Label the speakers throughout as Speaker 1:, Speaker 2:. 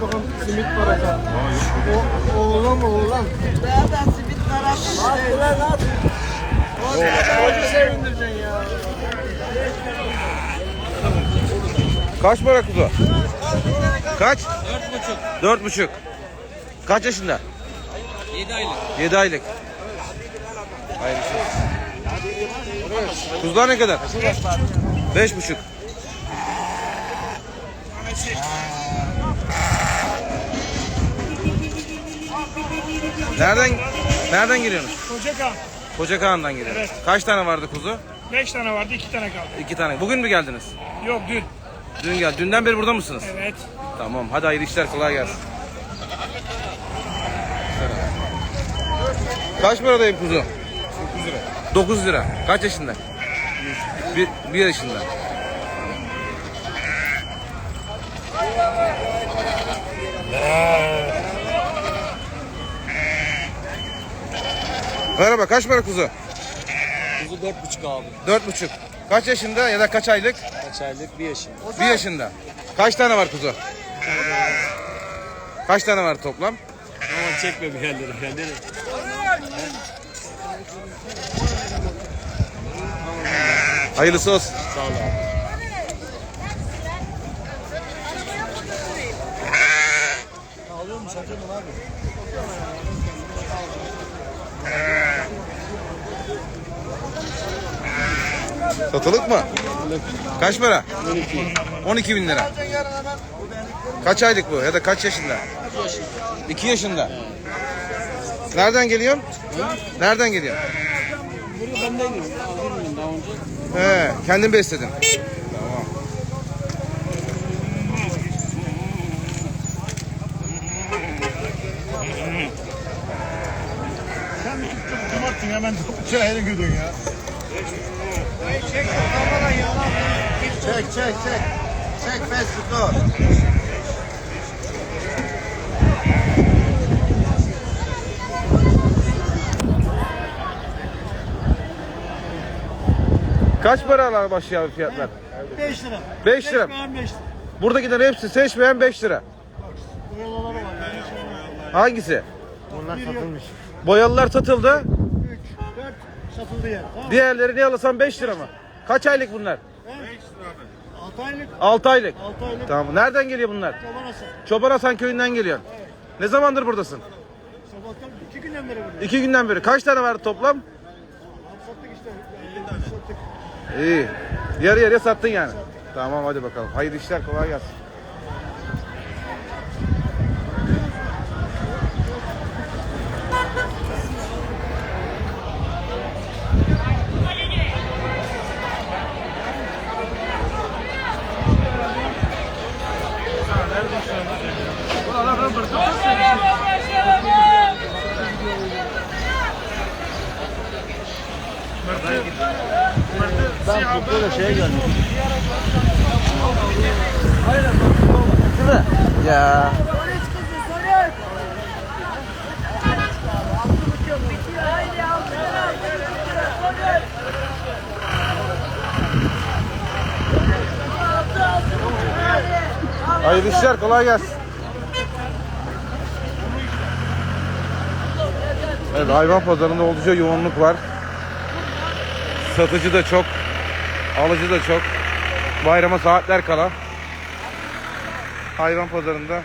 Speaker 1: bakalım simit parası. O, oğlan oğlan.
Speaker 2: Nereden simit parası işte.
Speaker 1: lan hadi. Hacı sevindireceksin ya.
Speaker 3: Kaç para kuzu? Kaç? Dört buçuk. Dört buçuk. Kaç yaşında? Yedi aylık. Yedi aylık. Hayırlısı olsun. Kuzular ne kadar? Beş buçuk. Nereden nereden geliyorsunuz?
Speaker 4: Kocakan.
Speaker 3: Koca Kağan'dan geliyorsunuz.
Speaker 4: Evet.
Speaker 3: Kaç tane vardı kuzu?
Speaker 4: 5 tane vardı 2 tane kaldı.
Speaker 3: İki tane. Bugün mü geldiniz?
Speaker 4: Yok dün.
Speaker 3: Dün gel. Dünden beri burada mısınız?
Speaker 4: Evet.
Speaker 3: Tamam. Hadi hayırlı işler. Kolay gelsin. Kaç paradayım kuzu? 9 lira. 9 lira. Kaç yaşında? Bir, bir yaşında. Merhaba kaç para kuzu?
Speaker 1: Kuzu dört buçuk abi.
Speaker 3: Dört buçuk. Kaç yaşında ya da kaç aylık?
Speaker 1: Kaç aylık bir yaşında.
Speaker 3: Bir yaşında. Kaç tane var kuzu? Kaç tane var toplam?
Speaker 1: Ama çekme bir yerlere. Yerlere.
Speaker 3: Hayırlısı olsun.
Speaker 1: Sağ ol abi.
Speaker 3: Satılık mı? Kaç para? 12 bin lira. Kaç aylık bu ya da kaç yaşında? 2 yaşında. Nereden geliyorsun? Nereden geliyorsun?
Speaker 1: Buraya ben de gidiyorum. Aldım daha.
Speaker 3: He, kendin besledin.
Speaker 4: Sen çok kumartın hemen çayını güdün ya.
Speaker 2: Çek çek çek. Çek Facebook'u.
Speaker 3: Kaç paralar başlıyor abi fiyatlar?
Speaker 4: 5 lira.
Speaker 3: 5 lira.
Speaker 4: Beğen 5 lira.
Speaker 3: Buradakilerin hepsi seçmeyen 5 lira.
Speaker 4: Boyaları var.
Speaker 3: Hangisi?
Speaker 1: Bunlar satılmış.
Speaker 3: Boyalılar satıldı.
Speaker 4: 3, 4 satıldı yer. Tamam.
Speaker 3: Diğerleri ne alırsan 5 lira mı? Kaç aylık bunlar?
Speaker 4: 6 aylık.
Speaker 3: 6 aylık.
Speaker 4: 6 aylık.
Speaker 3: Tamam. Nereden geliyor bunlar?
Speaker 4: Çoban asıl.
Speaker 3: Çoban Hasan köyünden geliyorsun. Ne zamandır buradasın?
Speaker 4: Sabahtan 2 günden beri burada.
Speaker 3: İki günden beri. Kaç tane vardı toplam?
Speaker 4: Abi sattık işte. Yani sattık.
Speaker 3: İyi. Yarı yarıya sattın yani. Tamam hadi bakalım. Hayırlı işler kolay gelsin.
Speaker 1: Ben burada şeye geldim.
Speaker 3: Ya. Hayırlı işler kolay gelsin. Evet hayvan pazarında oldukça yoğunluk var. Satıcı da çok, alıcı da çok. Bayrama saatler kala. Hayvan pazarında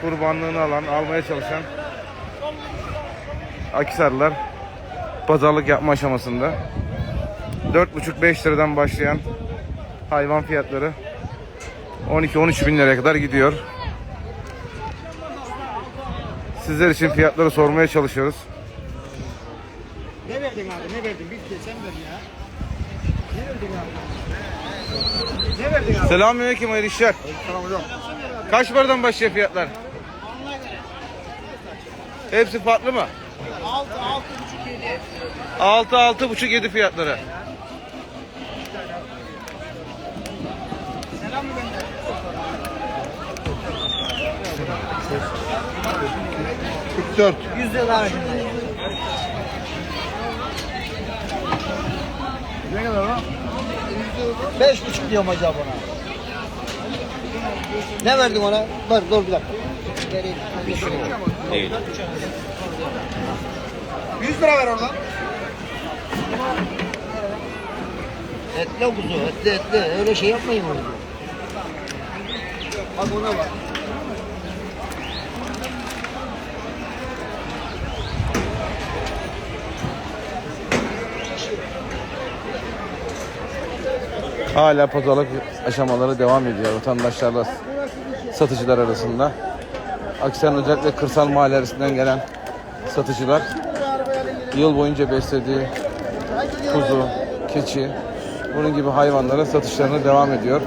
Speaker 3: kurbanlığını alan, almaya çalışan Akisarlılar pazarlık yapma aşamasında. 4,5-5 liradan başlayan hayvan fiyatları 12-13 bin liraya kadar gidiyor. Sizler için fiyatları sormaya çalışıyoruz.
Speaker 4: Ne verdin abi? Ne verdin? Bir de sen ver ya. Ne verdin abi? Ne verdin abi?
Speaker 3: Selamünaleyküm hayırlı işler. Kaç paradan başlıyor fiyatlar? Hepsi farklı mı?
Speaker 4: 6, 6 buçuk 7.
Speaker 3: 6 6 buçuk 7 fiyatları.
Speaker 4: Selam mı?
Speaker 1: Dört.
Speaker 2: 100 lira abi.
Speaker 1: Ne kadar o?
Speaker 2: Beş buçuk diyorum acaba buna.
Speaker 4: Ne verdin ona? Dur dur bir dakika. Vereyim. 100 lira ver oradan. Etli kuzu, etli etli. Öyle şey yapmayın onu. Bak ona bak.
Speaker 3: Hala pazarlık aşamaları devam ediyor vatandaşlarla satıcılar arasında. Aksen özellikle kırsal mahalle arasından gelen satıcılar yıl boyunca beslediği kuzu, keçi, bunun gibi hayvanlara satışlarına devam ediyor.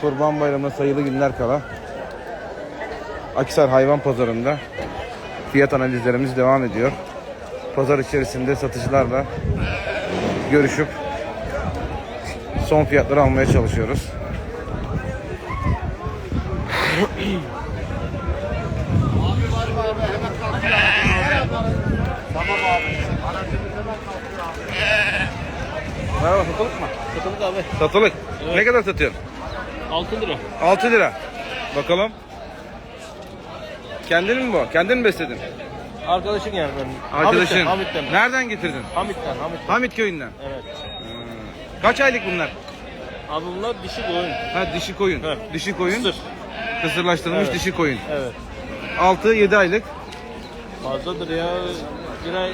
Speaker 3: Kurban Bayramı'na sayılı günler kala Akisar Hayvan Pazarı'nda fiyat analizlerimiz devam ediyor. Pazar içerisinde satıcılarla görüşüp son fiyatları almaya çalışıyoruz. Merhaba satılık mı?
Speaker 1: Satılık abi.
Speaker 3: Satılık. Ne kadar satıyorsun?
Speaker 1: 6 lira.
Speaker 3: 6 lira. Bakalım. Kendin mi bu? Kendin mi besledin?
Speaker 1: Arkadaşın yani benim.
Speaker 3: Arkadaşın.
Speaker 1: Hamit'ten. Hamit'ten.
Speaker 3: Nereden getirdin?
Speaker 1: Hamit'ten. Hamit'ten.
Speaker 3: Hamit köyünden.
Speaker 1: Evet.
Speaker 3: Kaç aylık bunlar?
Speaker 1: Abi bunlar dişi koyun.
Speaker 3: Ha dişi koyun.
Speaker 1: Evet.
Speaker 3: Dişi koyun.
Speaker 1: Kısır.
Speaker 3: Kısırlaştırılmış
Speaker 1: Evet.
Speaker 3: dişi koyun.
Speaker 1: Evet.
Speaker 3: 6-7 aylık.
Speaker 1: Fazladır ya. Yine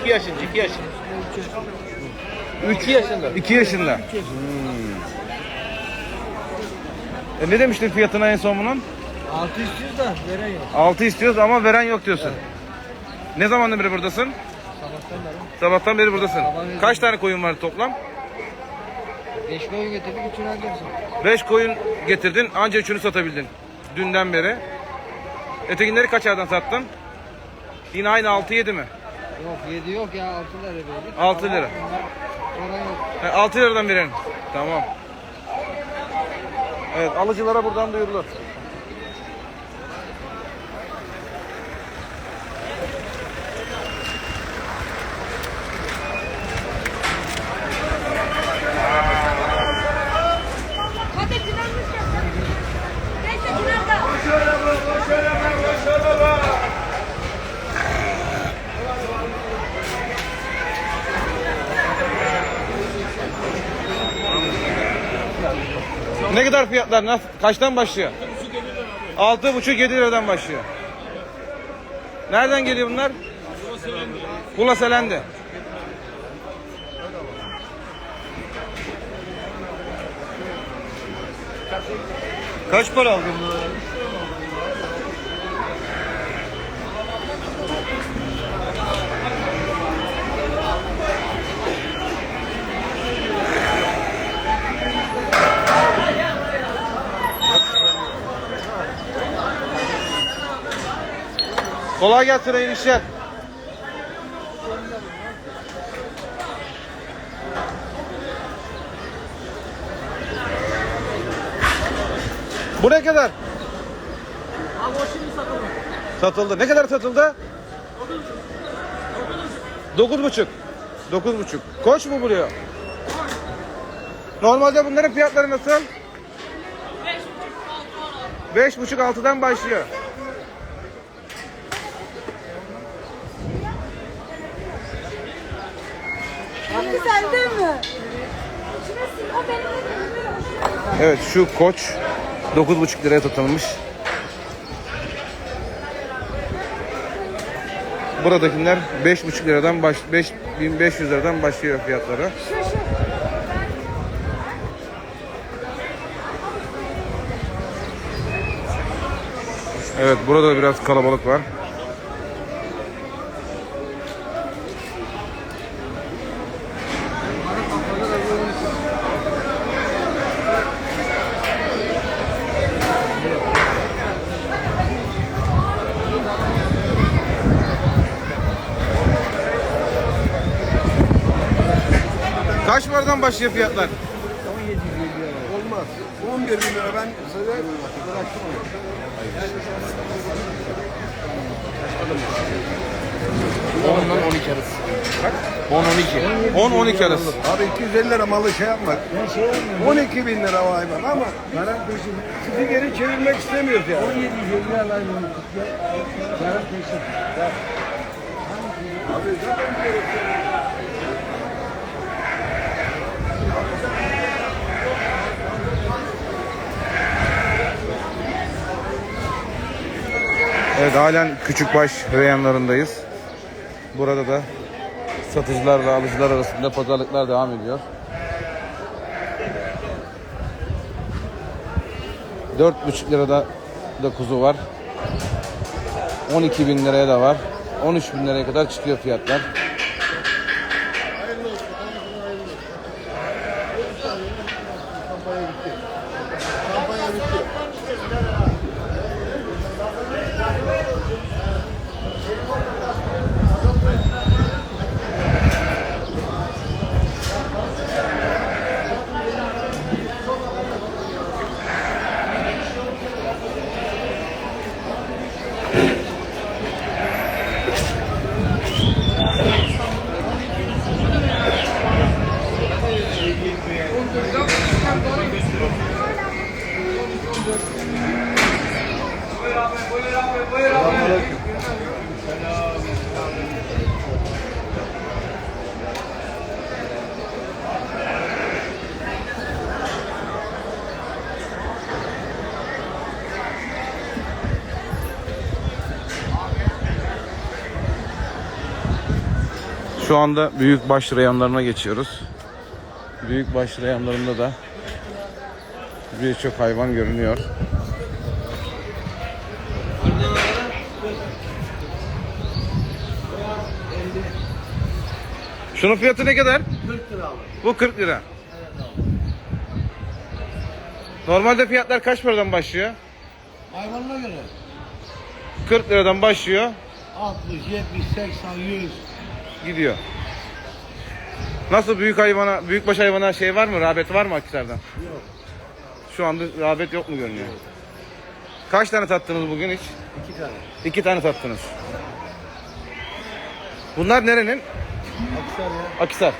Speaker 1: 2 yaşında. 2 yaşında. 2 yaşında.
Speaker 3: 2 yaşında. Hmm. E ne demiştin fiyatına en son bunun?
Speaker 4: 6 istiyoruz da veren yok.
Speaker 3: 6 istiyoruz ama veren yok diyorsun. Ne zamandan beri buradasın?
Speaker 4: Sabahtan beri.
Speaker 3: Buradasın.
Speaker 4: Sabahtan
Speaker 3: Kaç tane koyun var toplam?
Speaker 4: 5 koyun getirdik, üçünü alacaksın.
Speaker 3: 5 koyun getirdin, anca üçünü satabildin. Dünden beri. Ötekileri kaç aydan sattın? Yine aynı 6-7 mi?
Speaker 4: Yok 7 yok ya 6 lira verdik.
Speaker 3: 6 lira.
Speaker 4: Oran yok.
Speaker 3: He, 6 liradan verelim. Tamam. Evet, alıcılara buradan duyurulur. Fiyatlar? Nasıl, kaçtan başlıyor? 6,5-7 liradan başlıyor. Nereden geliyor bunlar? Kula Selendi.
Speaker 4: Kaç para aldın bunu?
Speaker 3: Kolay gelsin hayırlı işler. Bu ne kadar?
Speaker 1: Abi o şimdi satılır.
Speaker 3: Satıldı. Ne kadar satıldı? Dokuz buçuk. Dokuz buçuk. Koç mu buluyor? Normalde bunların fiyatları nasıl? Beş buçuk altıdan başlıyor.
Speaker 5: Şimdi sende mi? Şurası, o benim elim.
Speaker 3: Evet şu koç 9,5 liraya satılmış. Buradakiler 5,5 liradan baş 5500 liradan başlıyor fiyatları. Evet burada da biraz kalabalık var. Kaç paradan başlıyor fiyatlar?
Speaker 2: Olmaz. 11 bin lira ben size bıraktım onu.
Speaker 1: Ondan 12 arası.
Speaker 3: 10 12. 10 12 arası.
Speaker 2: Abi 250 lira malı şey yapmak. 12 bin lira o hayvan ama sizi geri çevirmek istemiyoruz yani.
Speaker 4: 17 lira alayım. Yarım peşin.
Speaker 3: Evet halen Küçükbaş reyanlarındayız. Burada da satıcılarla alıcılar arasında pazarlıklar devam ediyor. 4,5 lirada da kuzu var. 12 bin liraya da var. 13 bin liraya kadar çıkıyor fiyatlar. Şu anda büyük baş reyonlarına geçiyoruz. Büyük baş reyonlarında da birçok hayvan görünüyor. Şunun fiyatı ne kadar? 40 lira Bu 40 lira. Normalde fiyatlar kaç paradan başlıyor?
Speaker 4: Hayvanına göre
Speaker 3: 40 liradan başlıyor,
Speaker 4: 60, 70, 80, 100.
Speaker 3: gidiyor. Nasıl büyük hayvana, büyükbaş hayvana şey var mı? Rağbet var mı Akhisar'dan? Yok. Şu anda rağbet yok mu görünüyor? Kaç tane tattınız bugün hiç?
Speaker 4: İki tane.
Speaker 3: İki tane tattınız. Bunlar nerenin?
Speaker 4: Aksar ya.
Speaker 3: Akhisar.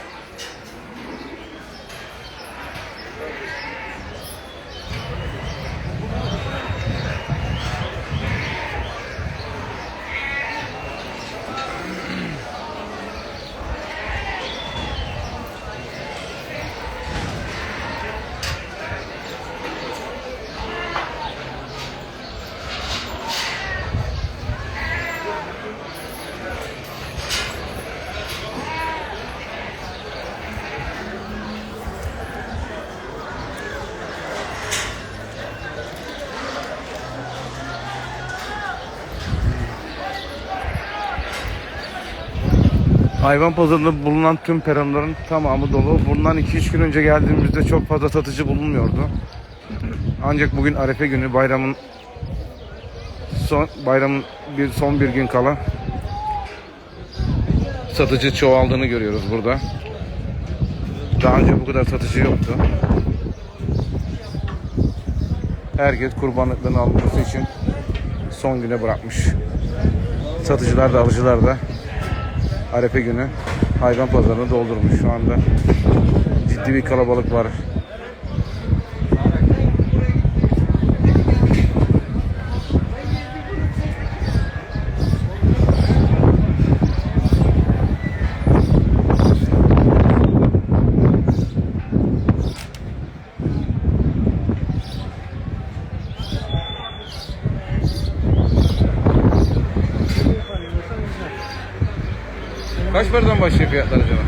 Speaker 3: Hayvan pazarında bulunan tüm peronların tamamı dolu. Bundan 2-3 gün önce geldiğimizde çok fazla satıcı bulunmuyordu. Ancak bugün Arefe günü bayramın son bayramın bir son bir gün kala satıcı çoğaldığını görüyoruz burada. Daha önce bu kadar satıcı yoktu. Herkes kurbanlıklarını alması için son güne bırakmış. Satıcılar da alıcılar da Arefe günü hayvan pazarını doldurmuş şu anda. Ciddi bir kalabalık var. Kaç paradan başlıyor fiyatlar acaba?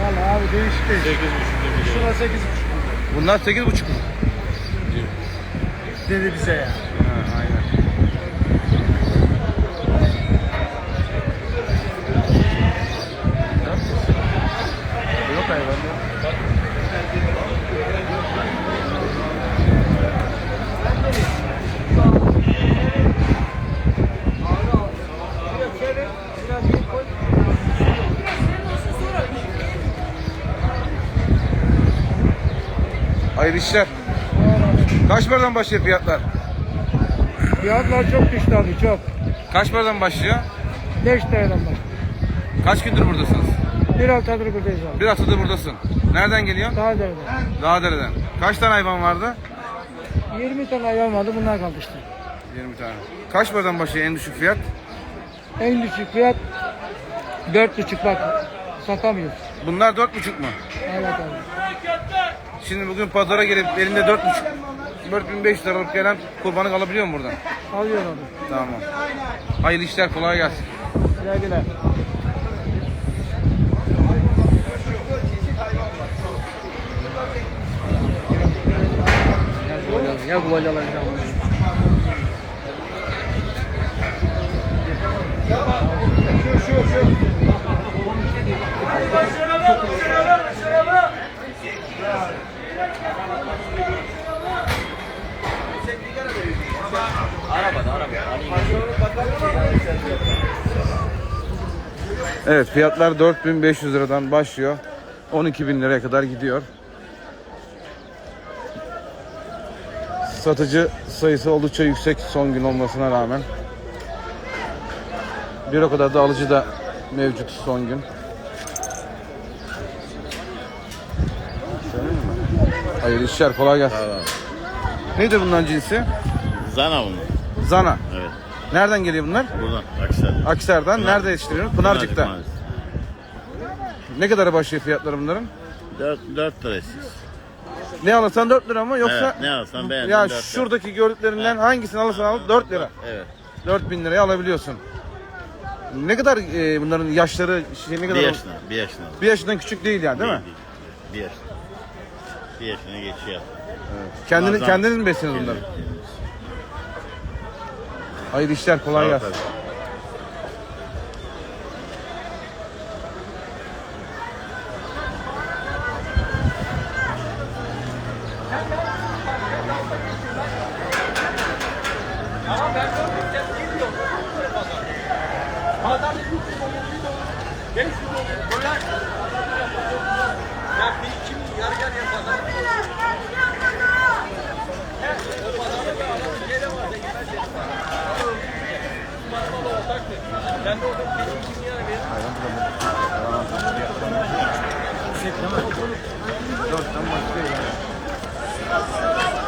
Speaker 4: Valla abi değişik değişik. 8,5 Şuna 8,5
Speaker 3: Bunlar 8,5 mu?
Speaker 4: dedi bize ya.
Speaker 3: Ha, aynen.
Speaker 2: Yok hayvan.
Speaker 3: Hayırlı işler. Kaç paradan başlıyor fiyatlar?
Speaker 4: Fiyatlar çok düştü abi çok.
Speaker 3: Kaç paradan başlıyor?
Speaker 4: 5 TL'den bak.
Speaker 3: Kaç gündür buradasınız?
Speaker 4: Bir haftadır buradayız abi.
Speaker 3: Bir haftadır buradasın. Nereden geliyorsun?
Speaker 4: Daha derede.
Speaker 3: Dağdere'den. Kaç tane hayvan vardı?
Speaker 4: 20 tane hayvan vardı bunlar kaldı işte.
Speaker 3: 20 tane. Kaç paradan başlıyor en düşük fiyat?
Speaker 4: En düşük fiyat 4,5 bak. Satamıyoruz.
Speaker 3: Bunlar 4,5 mu?
Speaker 4: Evet abi.
Speaker 3: Şimdi bugün pazara gelip elinde 4,5 4500 liralık gelen kurbanlık alabiliyor mu buradan?
Speaker 4: Alıyor abi.
Speaker 3: Tamam. Hayırlı işler kolay gelsin.
Speaker 4: Güle güle. Ya
Speaker 3: Evet fiyatlar 4500 liradan başlıyor. 12.000 liraya kadar gidiyor. Satıcı sayısı oldukça yüksek son gün olmasına rağmen. Bir o kadar da alıcı da mevcut son gün. Hayırlı işler kolay gelsin. Nedir bunların cinsi?
Speaker 6: Zana mı?
Speaker 3: Zana.
Speaker 6: Evet.
Speaker 3: Nereden geliyor bunlar?
Speaker 6: Buradan Akhisar.
Speaker 3: Akser'den. Nerede yetiştiriyor? Pınarcık'ta. Ne kadara başlıyor fiyatları bunların?
Speaker 6: 4, 4 lira.
Speaker 3: Ne alırsan 4 lira mı yoksa
Speaker 6: Evet, ne alsan beğendin
Speaker 3: ya
Speaker 6: 4 lira.
Speaker 3: şuradaki gördüklerinden hangisini alırsan al 4 lira.
Speaker 6: Evet.
Speaker 3: 4000 liraya alabiliyorsun. Ne kadar e, bunların yaşları şey ne
Speaker 6: Bir
Speaker 3: kadar?
Speaker 6: yaşına, bir yaşına.
Speaker 3: Bir yaşından küçük değil yani değil mi?
Speaker 6: Değil, Bir yaşına. Bir yaşına geçiyor.
Speaker 3: Kendini
Speaker 6: Bazen-
Speaker 3: kendiniz mi besliyorsunuz bunları? Hayırlı işler kolay gelsin.
Speaker 6: tabii.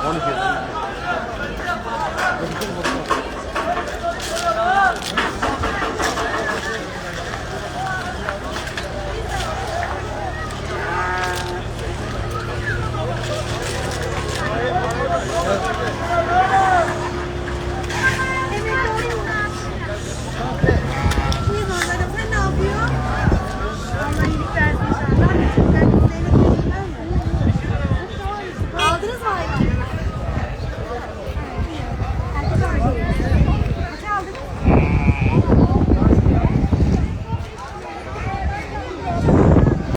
Speaker 3: Onu diyorum.